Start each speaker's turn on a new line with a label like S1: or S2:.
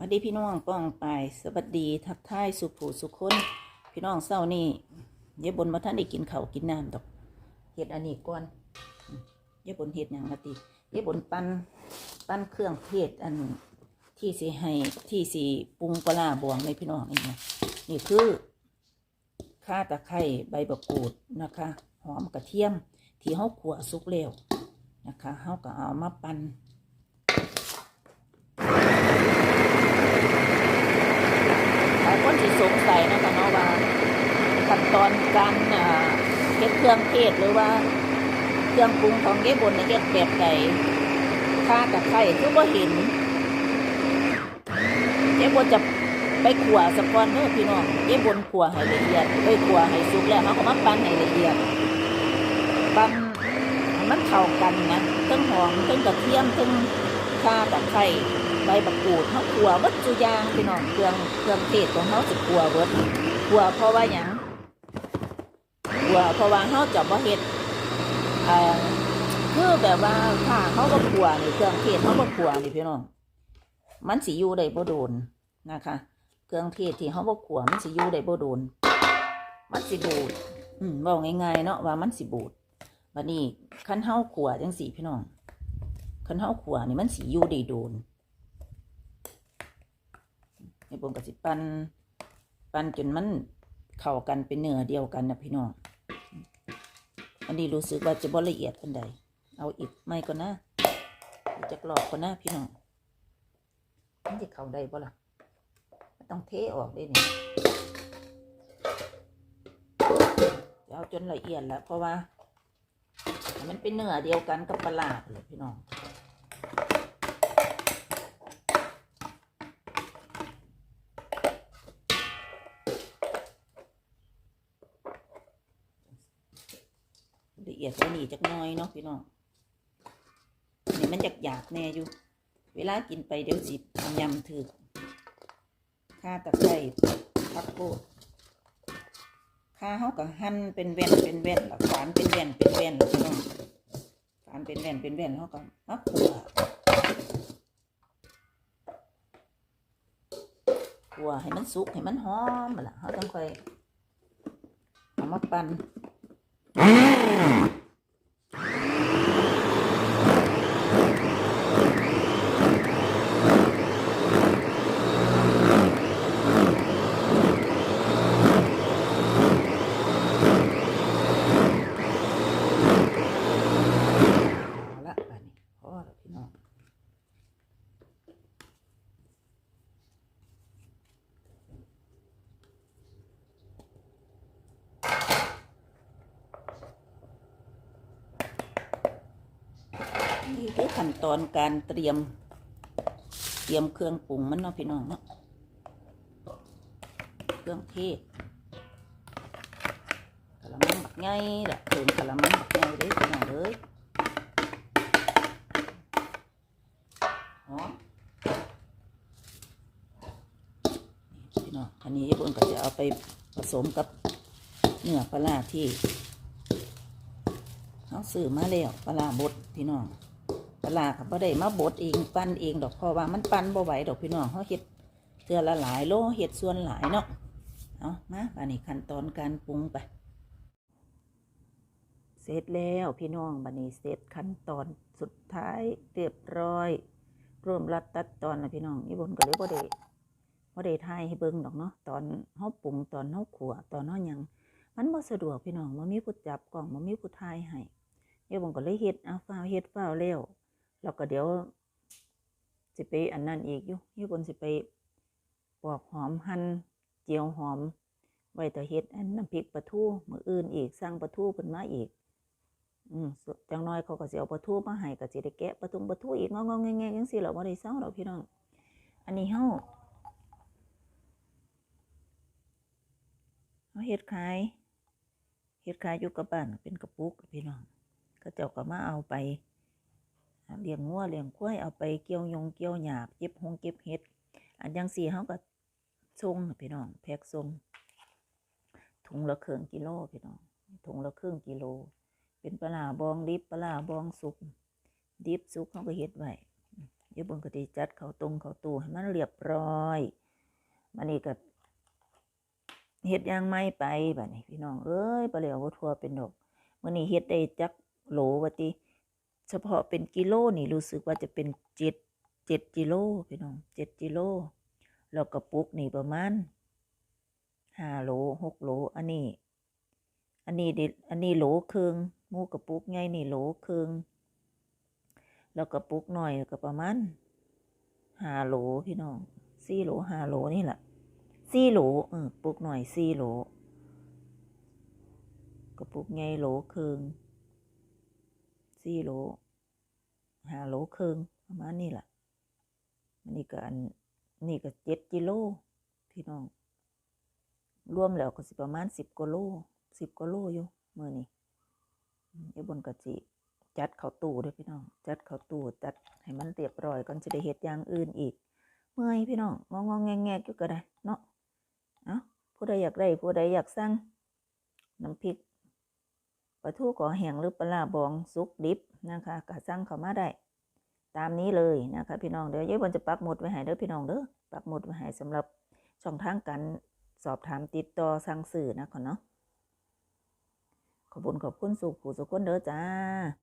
S1: มาดีพี่น้องป้องไปสวัสดีทักทายสุขผู้สุขคนพี่น้องเศร้านี่เย่บนมาท่านได้กินเขากินน้ำดอกเห็ดอันนี้ก่อนเยบนเห็ดอย่างละติเย่บนปั้นปั้นเครื่องเทศอันที่สีให้ที่สีปรุงปลาบวงในพี่น้องนี่นะนี่คือข่าตะไคร้ใบบักกูดนะคะหอมกระเทียม ที่เฮาขัวสุกแล้วนะคะเฮาก็เอามาปั้น ลายคนสิสงสัยนะคะเนาะว่าขั้นตอนการเก็บเครื่องเทศหรือว่าเครื่องปรุงของเก็บบนในเก็บแบบใดข้าตะไคร้คือว่าเห็นเก็บบนจะไปขัวสะก้อนเด้อพี่น้องเก็บบนขัวให้ละเอียดไปขัวให้สุกแล้วเขาก็มาปั้นให้ละเอียดปั้นมันเข้ากันนะเทั้งหอมเทั้งกระเทียมเทั้งข่าตะไคร้ ใบบักกูดเขาขัววัดจุยางพี่น้องเครื่องเครื่องเทศของเขาสิขัวเบิดขัวเพราะว่าหยังขัวเพราะว่าเขาจะบ่เฮ็ดเอ่อคือแบบว่าถ้าเขาบ่ขัวนี่เครื่องเทศเขาบ่ขัวนี่พี่น้องมันสิอยู่ได้บ่โดนนะคะ เครื่องเทศที่เขาบ่ขัวมันสิอยู่ได้บ่โดน มันสิบูดอืมบอกง่ายๆเนาะว่ามันสิบูดวันนี้คันเฮาขัวจังสี่พี่น้องคันเฮาขัวนี่มันสิอยู่ได้โดน นบนกสิปันปันจนมันเข้ากันเป็นเนื้อเดียวกันนะพี่น้องอันนี้รู้สึกว่าจะบ่ละเอียดเปันใดเอาอีกไม่ก็นะจะกรอบก็นะพี่น้องมันจะเข้าได้บ่ล่ะต้องเทออกได้เนี่จะเอาจนละเอียดแล้วเพราะว่า มันเป็นเนื้อเดียวกันกับปลาร้าเลยพี่น้อง เอียดกว่านี้จักน้อยเนาะพี่น้องนี่มันจักหยาบแน่อยู่ เวลากินไปเดี๋ยวสิยำถือข้าตะไคร้พักโคดข้าเขาก็หั่นเป็นแว่นเป็นแว่นแล้วฝานเป็นแว่นเป็นแว่นแล้วพี่น้องฝานเป็นแว่นเป็นแว่นเขาก็มาขัวขัวให้มันสุกให้มันหอมมาละเขาต้องคอยเอามาปั่น Mm-hmm. นี่คือขั้นตอนการเตรียม เตรียมเครื่องปรุงมันเนาะพี่น้องเนาะเครื่องเทศกะละมังบักไงล่ะเติมกะละมังบักไงเด้อพี่น้องเอ้ยหอมพี่น้องอันนี้เบิ้งก็จะเอาไปผสมกับเนื้อปลาที่เขาซื้อมาแล้วปลาบดพี่น้อง ปลาร้าเขาบ่ได้มาบดเองปั้นเองดอกเพราะว่ามันปั้นบ่ไหวดอกพี่น้องเขาเฮ็ดเทือละหลายโลเฮ็ดส่วนหลายเนาะเอามาอันนี้ขั้นตอนการปรุงไป เสร็จแล้วพี่น้องบันนี้เสร็จขั้นตอนสุดท้ายเรียบร้อยรวมรัดตัดตอนนะพี่น้องนี่บนก็เลยบ่ได้บ่ได้ทายให้เบิ่งดอกเนาะตอนเฮาปรุงตอนเฮาขัวตอนเฮาหยังมันบ่สะดวกพี่น้องบ่มีผู้จับกล้องบ่มีผู้ทายให้นี่บนก็เลยเฮ็ดเอาฟ้าวเฮ็ดฟ้าวแล้ว แล้วก็เดี๋ยวสิไปอันนั้นอีกอยู่นี่บนสิไปปอกหอมหั่นเจียวหอม ไว้ต่เฮ็ดอันน้ำพริกปลาทูมืออื่นอีกสั่งปลาทูเพิ่นมาอีก อืมจังน้อยเขาก็สิเอาปลาทูมาให้ก็สิได้แกะปลาทุงปลาทูอีกงองๆแงๆจังซี่แหละบ่ได้เศร้าดอกพี่น้อง อันนี้เฮาเฮาเฮ็ดขายเฮ็ดขายอยู่กับบ้านเป็นกระปุกพี่น้องเขาเจ้าก็มาเอาไป เลี้ยงงัวเลี้ยงควายเอาไปเกี่ยวยงเกี่ยวหยาบเก็บหงเก็บเห็ด อันจังซี่เฮาก็ส่งพี่น้องแพ็คส่งถุงละครึ่งกิโลพี่น้องถุงละครึ่งกิโล เป็นปลาบองดิบปลาบองสุกดิบสุกเขาก็เฮ็ดไว้ยายบนก็ดีจัดเขาตรงเขาตู้ให้มันเรียบร้อยมันนี่ก็เฮ็ดยางไม่ไปบัดนี้พี่น้องเอ้ยปลาเหลียวบ่ทั่วเป็นดอกมื้อนี้เฮ็ดได้จักโหลว่าติ เฉพาะเป็นกิโลนี่รู้สึกว่าจะเป็นเจ็ดเจ็ดกิโลพี่น้องเจ็ดกิโลแล้วกระปุกนี่ประมาณห้าโหลหกโหลอันนี้ อันนี้เด็ดอันนี้โหลครึ่งมูกระปุกใหญ่นี่โหลครึ่งแล้วกระปุกหน้อยก็ประมาณห้าโหลพี่น้องสี่โหลห้าโหลนี่แหละสี่โหลเออปุกหน่อยสี่โหลกระปุกใหญ่โหลครึ่ง สี่โลห้าโหลครึ่งประมาณนี้แหละอันนี้ก็อันนี่ก็เจ็ดกิโลพี่น้อง รวมแล้วก็สิประมาณสิบกว่าโลสิบกว่าโลอยู่เมื่อนี้อืมไอ้บนกะจิจัดเข้าตู้ด้วยพี่น้อง จัดเข้าตู้จัดให้มันเรียบร้อยก่อนจะได้เฮ็ดอย่างอื่นอีก เมื่อยพี่น้องงองงแงแงก็ได้เนาะเอ้าผู้ใดอยากได้ผู้ใดอยากสั่งน้ำพริก ปลาทูก่อแห้งหรือปลาบองสุกดิบนะคะก็สั่งเข้ามาได้ตามนี้เลยนะคะพี่น้องเดี๋ยวยายบนจะปักหมุดไว้ให้เด้อพี่น้องเด้อปักหมุดไว้ให้สำหรับช่องทางการสอบถามติดต่อสั่งสื่อนะคะเนาะขอบคุณขอบคุณสุขผู้สุขคนเด้อจ้า